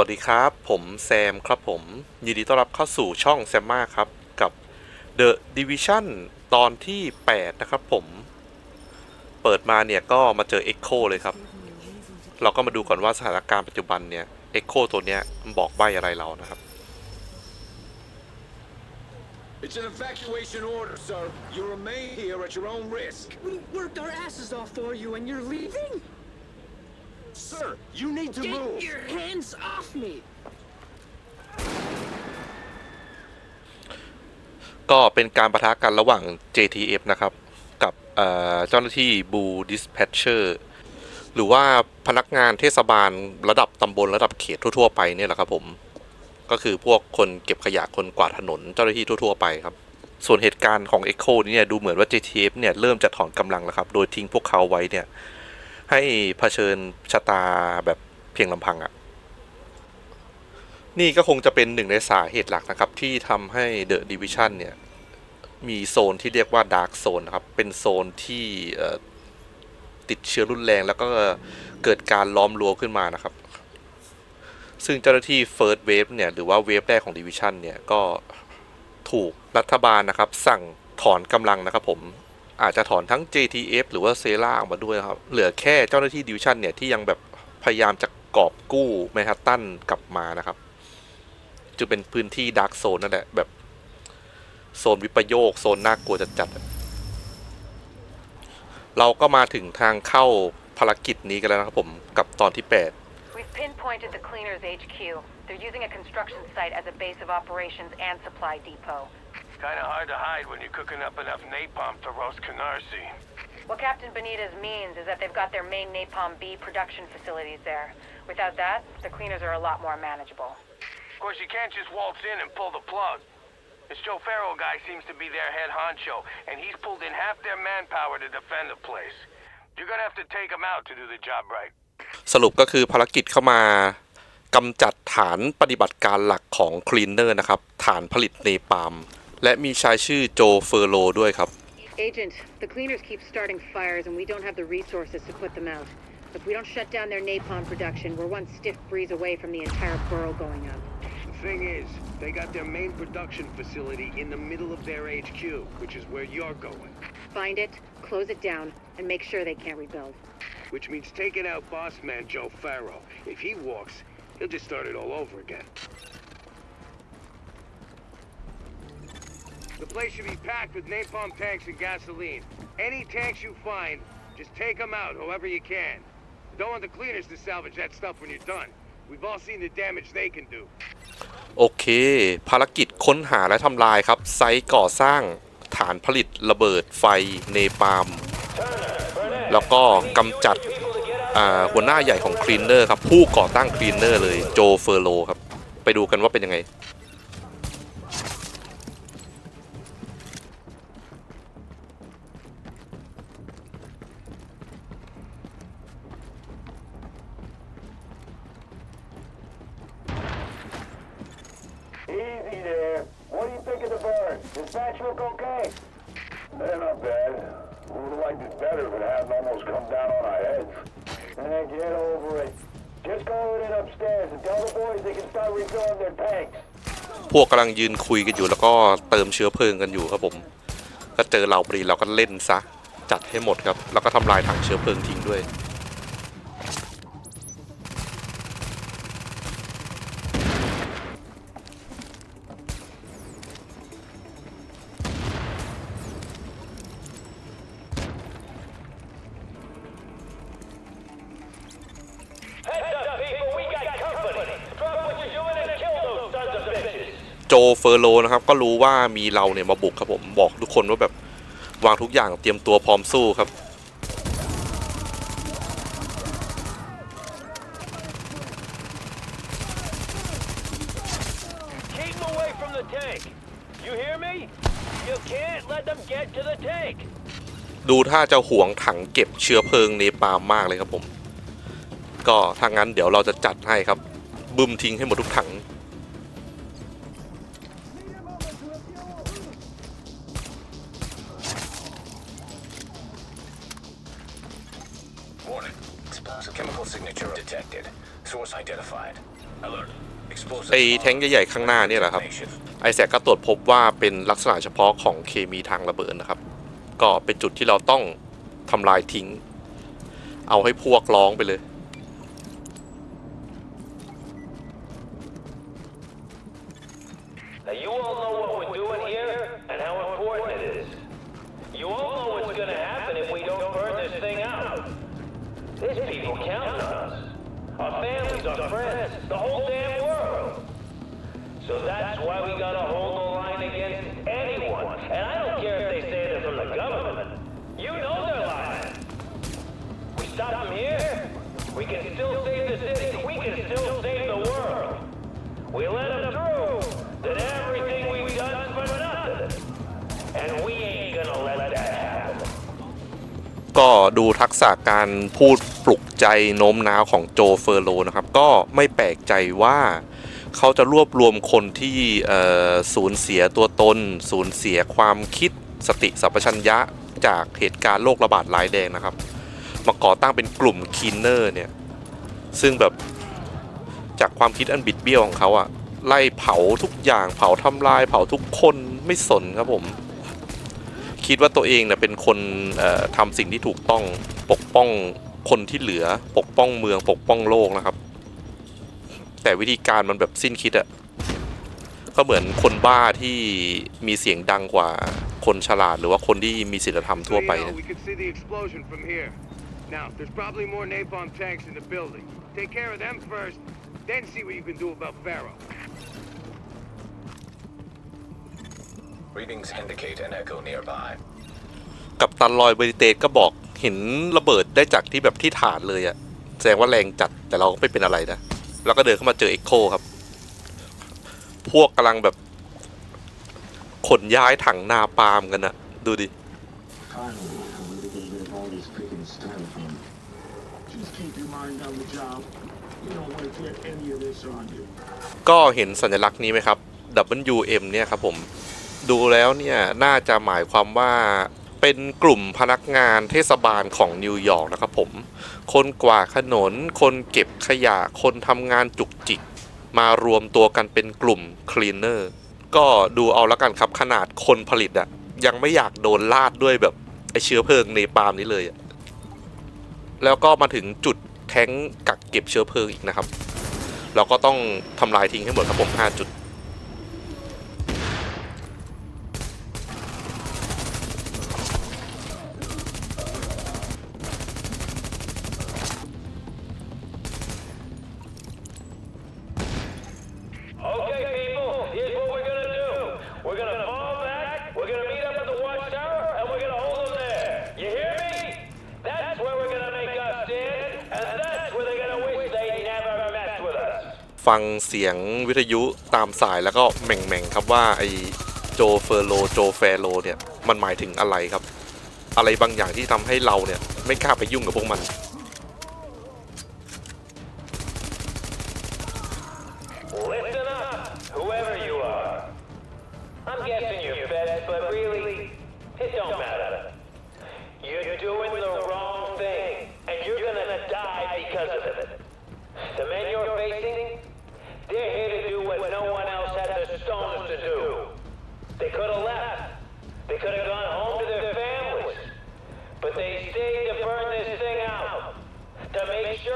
วัสดีครับ ผมแซมครับผม ยินดีต้อนรับเข้าสู่ช่องแซมมาครับ กับ The Division ตอนที่ 8 นะครับผม เปิดมาเนี่ยก็มาเจอ Echo เลยครับ เราก็มาดูก่อนว่าสถานการณ์ปัจจุบันเนี่ย Echo ตัวเนี้ยมันบอกใบอะไรเรานะครับ It's an evacuation order, sir. You remain here at your own risk. We worked our asses off for you and you're leaving? Sir, you need to Get move. your hands off me! ก็เป็นการประทะกันระหว่าง JTF นะครับ กับเอ่อเจ้าหน้าที่ Blue Dispatcher หรือว่าพนักงานเทศบาลระดับตำบลระดับเขตทั่ว ๆ ไปเนี่ยแหละครับผม ก็คือพวกคนเก็บขยะคนกวาดถนนเจ้าหน้าที่ทั่ว ๆ ไปครับ ส่วนเหตุการณ์ของ Echo เนี่ยดูเหมือนว่า JTF เนี่ยเริ่มจะถอนกำลังแล้วครับ โดยทิ้งพวกเขาไว้เนี่ย ให้เผชิญชะตาแบบเพียงลำพังอะ่ะ นี่ก็คงจะเป็นหนึ่งในสาเหตุหลักนะครับ ที่ทำให้ The Division เนี่ย มีโซนที่เรียกว่า Dark Zone นะครับ เป็นโซนที่ติดเชื้อรุนแรงแล้วก็เกิดการล้อมรั้วขึ้นมานะครับ ซึ่งเจ้าหน้าที่ First Wave เนี่ย หรือว่าเวฟแรกของ Division เนี่ย ก็ถูกรัฐบาลนะครับ สั่งถอนกำลังนะครับผม อาจจะถอนทั้ง JTF หรือว่าเซล่าออกมาด้วยนะครับ เหลือแค่เจ้าหน้าที่ Division เนี่ย ที่ยังแบบพยายามจะกอบกู้แมนฮัตตันกลับมานะครับจะเป็นพื้นที่ Dark Zone นั่นแหละ แบบ โซนวิปโยค โซนน่ากลัวจัดจัดๆเราก็มาถึงทางเข้าภารกิจนี้กันแล้วนะครับผมกับตอนที่ We've pinpointed the Cleaners HQ. They're using a construction site as a base of operations and supply depot. Kinda hard to hide when you're cooking up enough napalm to roast Canarsie. What Captain Benitez means is that they've got their main Napalm B production facilities there. Without that, the Cleaners are a lot more manageable. Of course, you can't just waltz in and pull the plug. This Joe Farrell guy seems to be their head honcho, and he's pulled in half their manpower to defend the place. You're gonna have to take him out to do the job right. 8 สรุปก็คือภารกิจเข้ามากำจัดฐานปฏิบัติการหลักของคลีนเนอร์นะครับ ฐานผลิตเนปาล์ม และมีชายชื่อโจเฟอร์โลด้วยครับ Agent, the Cleaners keep starting fires and we don't have the resources to put them out. If we don't shut down their napalm production, we're one stiff breeze away from the entire borough going up. The thing is, they got their main production facility in the middle of their HQ, which is where you're going. Find it, close it down, and make sure they can't rebuild. Which means taking out boss man Joe Farrell. If he walks, he'll just start it all over again. The place should be packed with napalm tanks and gasoline. Any tanks you find, just take them out however you can. Don't want the cleaners to salvage that stuff when you're done. We've all seen the damage they can do. โอเค ภารกิจค้นหาและทำลายครับ ไซต์ก่อสร้างฐานผลิตระเบิดไฟเนปาล์มแล้วก็กำจัดหัวหน้าใหญ่ของคลีนเนอร์ครับ ผู้ก่อตั้งคลีนเนอร์เลยโจเฟอร์โลครับ ไปดูกันว่าเป็นยังไง Easy there. What do you think of the bird? Dispatch look okay? They're not bad. We would have liked it better if it hadn't almost come down on our heads. Eh, get over it. Just go in upstairs and tell the boys they can start refilling their tanks. พวกกำลังยืนคุยกันอยู่แล้วก็เติมเชื้อเพลิงกันอยู่ครับผม ก็เจอเราพอดีเราก็เล่นซะ จัดให้หมดครับ แล้วก็ทำลายถังเชื้อเพลิงทิ้งด้วย เฟอร์โลนะครับ ก็รู้ว่ามีเราเนี่ยมาบุกครับผมบอกทุกคนว่าแบบวางทุกอย่างเตรียมตัวพร้อมสู้ครับ Keep them away from the tank. You hear me? You can't let them get to the tank. ดูถ้าจะห่วงถังเก็บเชื้อเพลิงเนปาล์มมากเลยครับผม ก็ถ้างั้นเดี๋ยวเราจะจัดให้ครับบึมทิ้งให้หมดทุกถัง Source identified. Alert. Explosive ไอ้แท้งใหญ่ๆข้างหน้าเนี่ยแหละครับ ไอแซกก็ตรวจพบว่าเป็นลักษณะเฉพาะของเคมีทางระเบิดนะครับ ก็เป็นจุดที่เราต้องทำลายทิ้ง เอาให้พวกร้องไปเลย stop them here, we can still save the city, we can still save the world. We let them through, then everything we've done's for nothing. And we ain't gonna let that happen. ก็ดูทักษะการพูดปลุกใจโน้มน้าวของโจเฟอร์โลนะครับ ก็ไม่แปลกใจว่าเขาจะรวบรวมคนที่เอ่อสูญเสียตัวตน สูญเสียความคิดสติสัมปชัญญะจากเหตุการณ์โรคระบาดร้ายแรงนะครับ มาก่อตั้งเป็นกลุ่มคีนเนอร์เนี่ย ซึ่งแบบจากความคิดอันบิดเบี้ยวของเขาอะไล่เผาทุกอย่างเผาทำลาย เผาทุกคนไม่สนครับผม คิดว่าตัวเองเนี่ยเป็นคนทำสิ่งที่ถูกต้องปกป้องคนที่เหลือปกป้องเมืองปกป้องโลกนะครับ แต่วิธีการมันแบบสิ้นคิดอะก็เหมือนคนบ้าที่มีเสียงดังกว่าคนฉลาดหรือว่าคนที่มีศีลธรรมทั่วไปนะ know, we can see the explosion from here. Now, there's probably more napalm tanks in the building. Take care of them first, then see what you can do about Pharaoh. Readings indicate an echo nearby. กับตันลอยเบริเตสก็บอกเห็นระเบิดได้จากที่แบบที่ฐานเลยอะแสดงว่าแรงจัดแต่เราก็ไม่เป็นอะไรนะ แล้วก็เดินเข้ามาเจอเอ็กโคครับ พวกกำลังแบบ ขนย้ายถังนาปาล์มกันอะดูดิ Finally, ก็เห็นสัญลักษณ์นี้ไหมครับ WM เนี่ยครับผมดูแล้วเนี่ยน่าจะหมายความว่าเป็นกลุ่มพนักงานเทศบาลของนิวยอร์กนะครับผม คนกวาดถนน คนเก็บขยะ คนทำงานจุกจิก มารวมตัวกันเป็นกลุ่มคลีนเนอร์ก็ดูเอาล้วกันครับขนาดคนผลิตอะยังไม่อยากโดนลาดด้วยแบบไอเชื้อเพลิงในปาล์มนี้เลยอะแล้วก็มาถึงจุด แท้งกักเก็บเชื้อเพลิงอีกนะครับ เราก็ต้องทำลายทิ้งให้หมดครับผม5จุด Okay, people, here's what we're gonna do. We're gonna fall back, we're gonna meet up at the watchtower, and we're gonna hold them there. You hear me? That's where we're gonna make us stand, and that's where they're gonna wish they never messed with us. ฟังเสียงวิทยุตามสายแล้วก็แหม่งๆครับว่าไอโจเฟอร์โลโจแฟโลเนี่ยมันหมายถึงอะไรครับ อะไรบางอย่างที่ทำให้เราเนี่ยไม่กล้าไปยุ่งกับพวกมัน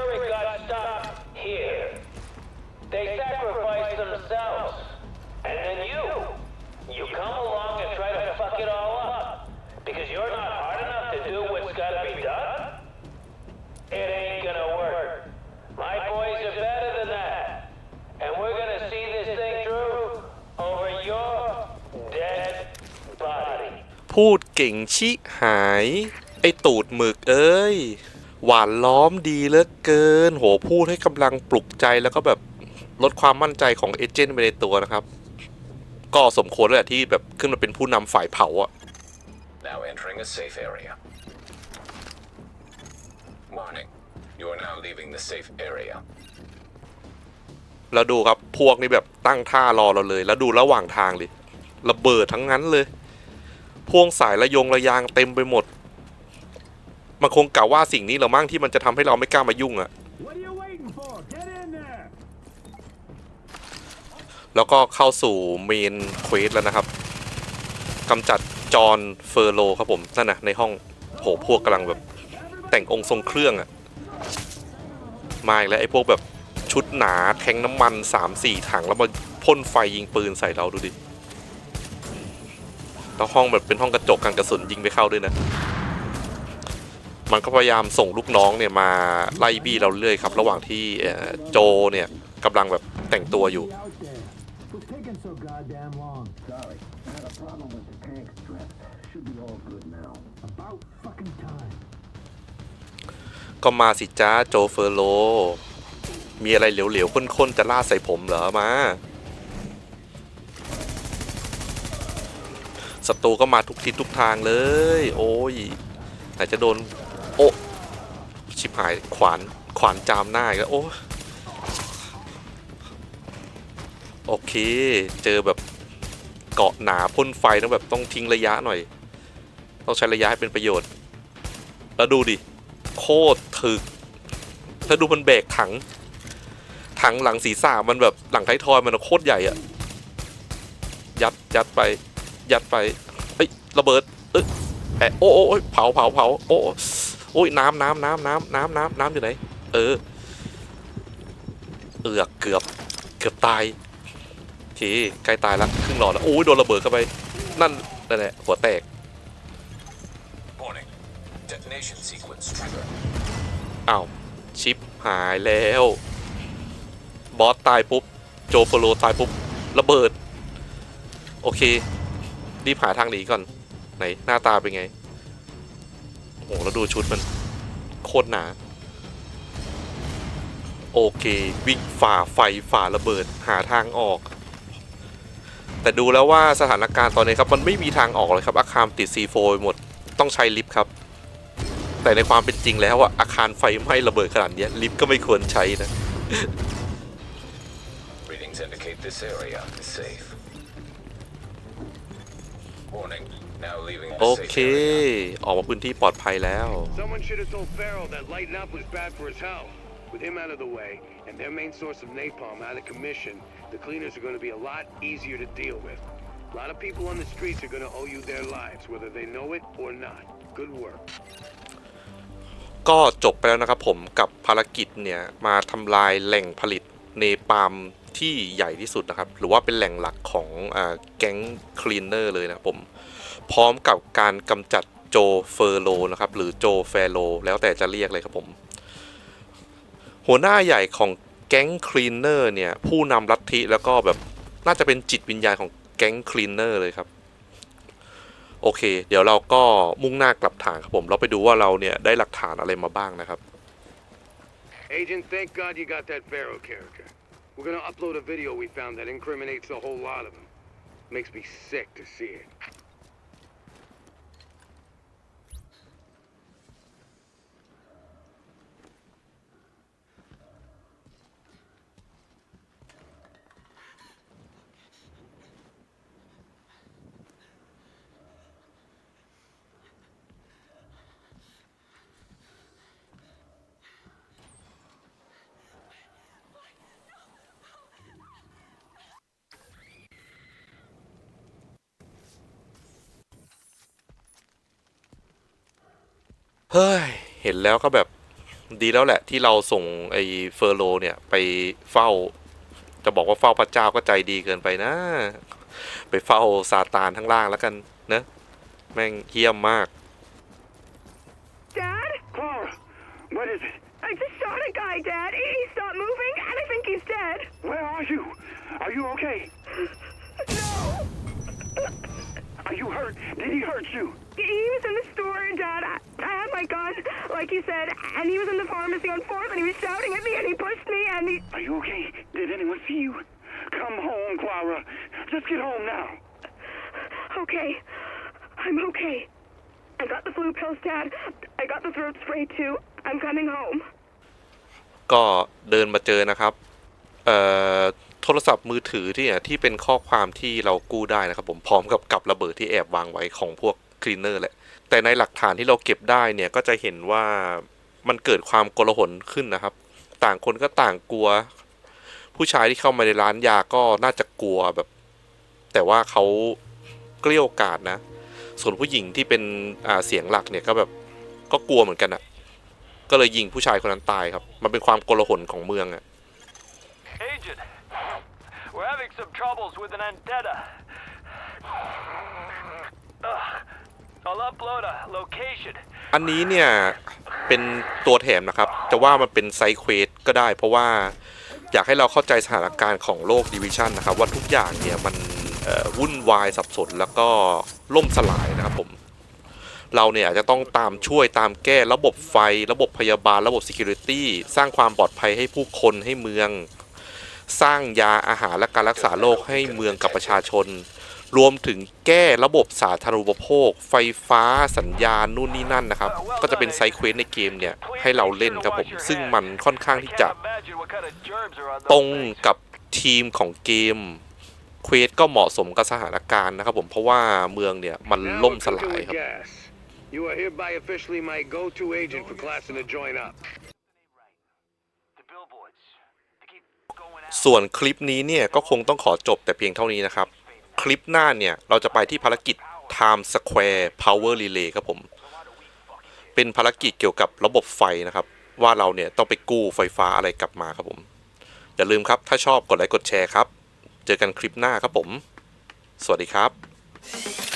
To make sure it got stopped here. They sacrificed themselves. And then you, you come along and try to fuck it all up. Because you're not hard enough to do what's gotta be done? It ain't gonna work. My boys are better than that. And we're gonna see this thing through over your dead body. พูดเก่งชิหาย ไอตูดหมึกเอ้ย หวานล้อมดีเหลือเกิน โหพูดให้กำลังปลุกใจแล้วก็แบบลดความมั่นใจของเอเจนต์ไปในตัวนะครับ ก็สมควรแล้วแหละที่แบบขึ้นมาเป็นผู้นำฝ่ายเผาอะ Now entering a safe area. Warning. You are now leaving the safe area. แล้วดูครับพวกนี้แบบตั้งท่ารอเราเลย แล้วดูระหว่างทางเลยระเบิดทั้งนั้นเลย พวงสายระยงระยางเต็มไปหมด มันคงกล่าวว่าสิ่งนี้เรือมั่งที่มันจะทำให้เราไม่กล้ามายุ่งอะแล้วก็เข้าสู่เมนเควสแล้วนะครับกำจัดจอห์นเฟอร์โลครับผมนั่นนะในห้องโหพวกกำลังแบบแต่งองค์ทรงเครื่องอะมาอีกแล้วไอ้พวกแบบชุดหนาแทงน้ำมัน3-4ถังแล้วมาพ่นไฟยิงปืนใส่เราดูดิแล้วห้องแบบเป็นห้องกระจกกันกระสุนยิงไปเข้าด้วยนะ มันก็พยายามส่งลูกน้องเนี่ยมาไล่บี้เราเรื่อยครับระหว่างที่โจเนี่ยกำลังแบบแต่งตัวอยู่ ก็มาสิจ้าโจเฟอร์โล มีอะไรเหลวๆข้นๆ จะล่าใส่ผมเหรอมาศัตรูก็มาทุกทิศทุกทางเลย โอ้ยไหนจะโดน ชิบหายขวานขวานจามหน้าอีกแล้วโอ้โอเค เจอแบบเกาะหนาพ่นไฟต้องแบบต้องทิ้งระยะหน่อย ต้องใช้ระยะให้เป็นประโยชน์ แล้วดูดิ โคตรถึก แล้วดูมันแบกถัง ถังหลังศีรษะมันแบบหลังไทยทอยมันโคตรใหญ่อะยัดยัดไป ยัดไปเอ้ย ระเบิด เอ้ยแอะโอ้โอ้เผาเผาเผาโอ้ โอ้ยน้ำน้ำน้ำน้ำน้ำน้ำน้ำอยู่ไหน เออ เอือกเกือบเกือบตายโอเคใกล้ตายแล้วครึ่งหลอดแล้วโอ้ยโดนระเบิดเข้าไป นั่นนั่นแหละหัวแตก Warning. Detonation sequence trigger. อ้าวชิปหายแล้ว บอสตายปุ๊บ โจโฟโลตายปุ๊บ ระเบิด โอเค รีบหาทางหนีก่อน ไหน หน้าตาเป็นไงโอ้โหแล้วดูชุดมันโคตรหนา โอเค วิ่งฝ่าไฟฝ่าระเบิดหาทางออก แต่ดูแล้วว่าสถานการณ์ตอนนี้ครับ มันไม่มีทางออกเลยครับ อาคารติด C4 ไปหมดต้องใช้ลิฟต์ครับ แต่ในความเป็นจริงแล้วอะอาคารไฟไหม้ระเบิดขนาดเนี้ยลิฟต์ก็ไม่ควรใช้นะ Readings indicate this area is safe. Warning. Now leaving โอ the เค safe area. ออกมาพื้นที่ปลอดภัยแล้ว Someone should have told Farrell that lighting up was bad for his health. With him out of the way, and their main source of napalm out of commission, the cleaners are going to be a lot easier to deal with. A lot of people on the streets are going to owe you their lives, whether they know it or not. Good work. ก็จบไปแล้วนะครับผมกับภารกิจเนี่ยมาทำลายแหล่งผลิตเนปาล์มที่ใหญ่ที่สุดนะครับ หรือว่าเป็นแหล่งหลักของอาแก๊งคลีนเนอร์เลยนะครับผม พร้อมกับการกำจัดโจเฟอร์โลนะครับหรือโจแฟโลแล้วแต่จะเรียกเลยครับผม หัวหน้าใหญ่ของแก๊งคลีนเนอร์เนี่ย ผู้นำลัทธิแล้วก็แบบน่าจะเป็นจิตวิญญาณของแก๊งคลีนเนอร์เลยครับ โอเค เดี๋ยวเราก็มุ่งหน้ากลับฐานครับผม เราไปดูว่าเราเนี่ย ได้หลักฐานอะไรมาบ้างนะครับ Agent, thank God you got that Farrell character. We're going to upload a video we found that incriminates a whole lot of them. Makes me sick to see it. เฮ้ย เห็นแล้วก็แบบดีแล้วแหละ ที่เราส่งไอ้เฟอร์โลเนี่ยไปเฝ้า จะบอกว่าเฝ้าพระเจ้าก็ใจดีเกินไปนะ ไปเฝ้าซาตานทั้งล่างแล้วกันนะ แม่งเยี่ยมมาก Dad? Clara, what is it? I just shot a guy, Dad. He he stopped moving, and I think he's dead. Where are you? Are you okay? No! Are you hurt? Did he hurt you? He he was in the store, Dad. I, I had my gun, like you said, and he was in the pharmacy on 4th, and he was shouting at me, and he pushed me, and he... Are you okay? Did anyone see you? Come home, Clara. Just get home now. Okay. I'm okay. I got the flu pills, Dad. I got the throat spray, too. I'm coming home. ก็เดินมาเจอนะครับ เอ่อโทรศัพท์มือถือที่เนี่ยที่เป็นข้อความที่เรากู้ได้นะครับผมพร้อมกับกับระเบิดที่แอบวางไว้ของพวก คลีนเนอร์แหละ แต่ในหลักฐานที่เราเก็บได้เนี่ยก็จะเห็นว่ามันเกิดความโกลาหลขึ้นนะครับ ต่างคนก็ต่างกลัว ผู้ชายที่เข้ามาในร้านยาก็น่าจะกลัวแบบ แต่ว่าเขาเกลี้ยวกล่อมนะ ส่วนผู้หญิงที่เป็นอ่าเสียงหลักเนี่ยก็แบบก็กลัวเหมือนกันอะก็เลยยิงผู้ชายคนนั้นตายครับ มันเป็นความโกลาหลของเมืองอะ Agent, we're having some troubles with an antenna. Ugh. อันนี้เนี่ย เป็นตัวแถมนะครับ จะว่ามันเป็นไซเควสก็ได้ เพราะว่าอยากให้เราเข้าใจสถานการณ์ของโลกดิวิชันนะครับ ว่าทุกอย่างเนี่ยมันวุ่นวายสับสนแล้วก็ล่มสลายนะครับผม เราเนี่ยอาจจะต้องตามช่วยตามแก้ระบบไฟ ระบบพยาบาลระบบ Security สร้างความปลอดภัยให้ผู้คนให้เมือง สร้างยาอาหารและการรักษาโรคให้เมืองกับประชาชน รวมถึงแก้ระบบสาธารณูปโภค ไฟฟ้าสัญญาณนู่นนี่นั่นนะครับ ก็จะเป็นไซเควสในเกมเนี่ย ให้เราเล่นครับผม ซึ่งมันค่อนข้าง I ที่จะ can't imagine what kind of germs are on ตร those ง things. กับทีมของเกมเควสก็เหมาะสมกับสถานการณ์นะครับผมเพราะว่าเมืองเนี่ย มัน Now ล่ม we're ส cooking ลาย with ครับ gas. You are hereby officially my go-to agent for classing to join up. The billboards. They keep going out. ส่วนคลิปนี้เนี่ยก็คงต้องขอจบแต่เพียงเท่านี้นะครับ คลิปหน้าเนี่ย เราจะไปที่ภารกิจ Time Square Power Relay ครับผม เป็นภารกิจเกี่ยวกับระบบไฟนะครับ ว่าเราเนี่ยต้องไปกู้ไฟฟ้าอะไรกลับมาครับผม อย่าลืมครับ ถ้าชอบกดไลค์กดแชร์ครับ เจอกันคลิปหน้าครับผม สวัสดีครับ